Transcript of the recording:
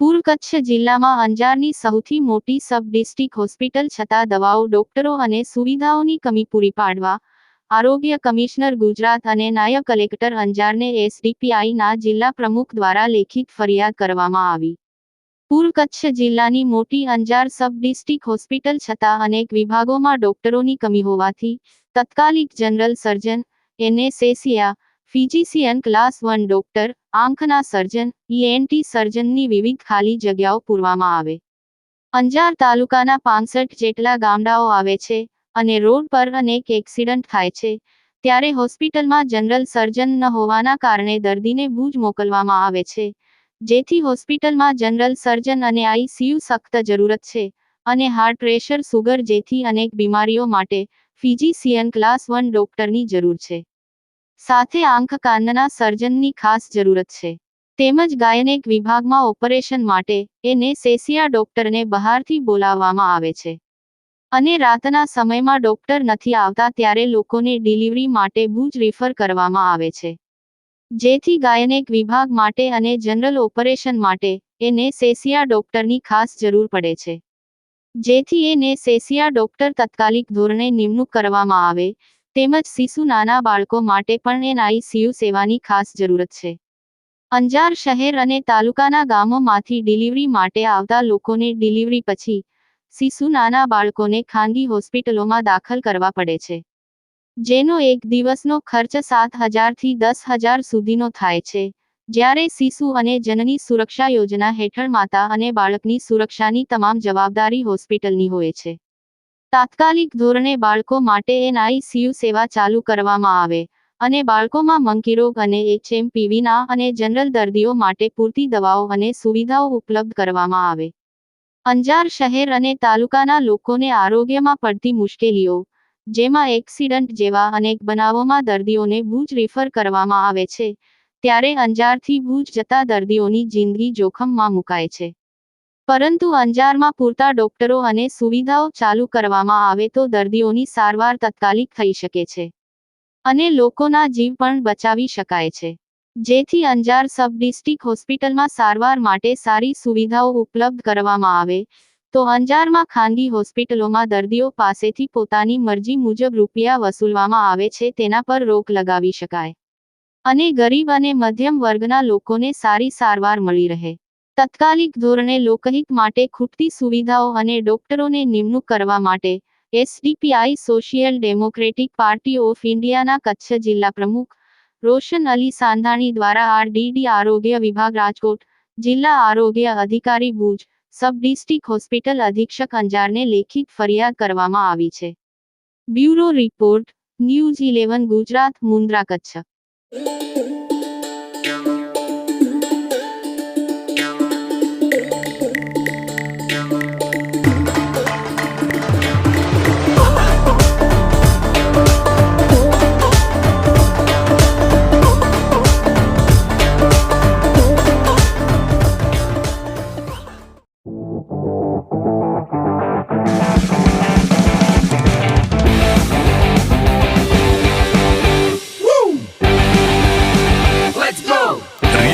પૂર્વ કચ્છ જિલ્લામાં અંજારની સૌથી મોટી સબ ડિસ્ટ્રિક્ટ હોસ્પિટલ છતાં દવાઓ, ડોક્ટરો અને સુવિધાઓની કમી પૂરી પાડવા આરોગ્ય કમિશનર ગુજરાત અને નાયબ કલેક્ટર અંજારને એસડીપીઆઈના જિલ્લા પ્રમુખ દ્વારા લેખિત ફરિયાદ કરવામાં આવી. પૂર્વ કચ્છ જિલ્લાની મોટી અંજાર સબ ડિસ્ટ્રિક્ટ હોસ્પિટલ છતાં અનેક વિભાગોમાં ડોક્ટરોની કમી હોવાથી તત્કાલિક general surgeon, anaesthesia physician class one doctor, આંખના સર્જન, ઈએનટી સર્જનની વિવિધ ખાલી જગ્યાઓ પૂરવામાં આવે. અંજાર તાલુકાના પાંસઠ જેટલા ગામડાઓ આવે છે અને રોડ પર અનેક એક્સિડન્ટ થાય છે, ત્યારે હોસ્પિટલમાં જનરલ સર્જન ન હોવાના કારણે દર્દીને ભુજ મોકલવામાં આવે છે. જેથી હોસ્પિટલમાં જનરલ સર્જન અને આઈસીયુ સખ્ત જરૂરત છે અને હાર્ટ પ્રેશર, સુગર જેથી અનેક બીમારીઓ માટે ફિઝિશિયન ક્લાસ વન ડોક્ટરની જરૂર છે. સાથે આંખ, કાનના સર્જનની ખાસ જરૂરત છે. તેમજ ગાયનેક વિભાગમાં ઓપરેશન માટે એને સેસિયા ડોક્ટરને બહારથી બોલાવવામાં આવે છે. અને રાતના સમયમાં ડોક્ટર નથી આવતા ત્યારે લોકોને ડિલિવરી માટે ભુજ રિફર કરવામાં આવે છે. જેથી ગાયનેક વિભાગ માટે અને જનરલ ઓપરેશન માટે એને સેસિયા ડોક્ટરની ખાસ જરૂર પડે છે. જેથી એને સેસિયા ડોક્ટર તત્કાલિક ધોરણે નિમણૂક કરવામાં આવે, તેમજ શિશુ નાના બાળકો માટે પણ એનઆઈસીયુ સેવાની ખાસ જરૂરત છે. અંજાર શહેર અને તાલુકાના ગામોમાંથી ડિલિવરી માટે આવતા લોકોને ડિલિવરી પછી, શિશુ નાના બાળકોને ખાનગી હોસ્પિટલોમાં દાખલ કરવા પડે છે. જેનો એક દિવસનો ખર્ચ સાત હજારથી દસ સુધીનો થાય છે. જ્યારે શિશુ અને જનની સુરક્ષા યોજના હેઠળ માતા અને બાળકની સુરક્ષાની તમામ જવાબદારી હોસ્પિટલની હોય છે. તાત્કાલિક ધોરણે બાળકો માટે એનઆઈસીયુ સેવા ચાલુ કરવામાં આવે અને બાળકોમાં મંકીરોગ અને એચએમપીવીના અને જનરલ દર્દીઓ માટે પૂરતી દવાઓ અને સુવિધાઓ ઉપલબ્ધ કરવામાં આવે. અંજાર શહેર અને તાલુકાના લોકોને આરોગ્યમાં પડતી મુશ્કેલીઓ જેમાં એક્સિડન્ટ જેવા અનેક બનાવોમાં દર્દીઓને ભુજ રિફર કરવામાં આવે છે, ત્યારે અંજારથી ભુજ જતા દર્દીઓની જિંદગી જોખમમાં મુકાય છે. પરંતુ અંજારમાં પૂરતા ડોક્ટરો અને સુવિધાઓ ચાલુ કરવામાં આવે તો દર્દીઓની સારવાર તત્કાલિક થઈ શકે છે અને લોકોના જીવ પણ બચાવી શકાય છે. જેથી અંજાર સબ ડિસ્ટ્રિક્ટ હોસ્પિટલમાં સારવાર માટે સારી સુવિધાઓ ઉપલબ્ધ કરવામાં આવે તો અંજારમાં ખાનગી હોસ્પિટલોમાં દર્દીઓ પાસેથી પોતાની મરજી મુજબ રૂપિયા વસૂલવામાં આવે છે, તેના પર રોક લગાવી શકાય. અને ગરીબ અને મધ્યમ વર્ગના લોકોને સારી સારવાર મળી રહે. તત્કાલિક ધોરણે લોકહિત માટે ખૂટતી સુવિધાઓ અને ડોક્ટરોને નિમણૂક કરવા માટે SDPI social democratic party of ઇન્ડિયાના કચ્છ જિલ્લા પ્રમુખ રોશન અલી સાંધાણી દ્વારા આરડીડી આરોગ્ય વિભાગ રાજકોટ જિલ્લા આરોગ્ય અધિકારી ભુજ સબ ડિસ્ટ્રિક્ટ હોસ્પિટલ અધિક્ષક અંજારને લેખિત ફરિયાદ કરવામાં આવી છે. Bureau report, news eleven, Gujarat, Mundra, Kutch.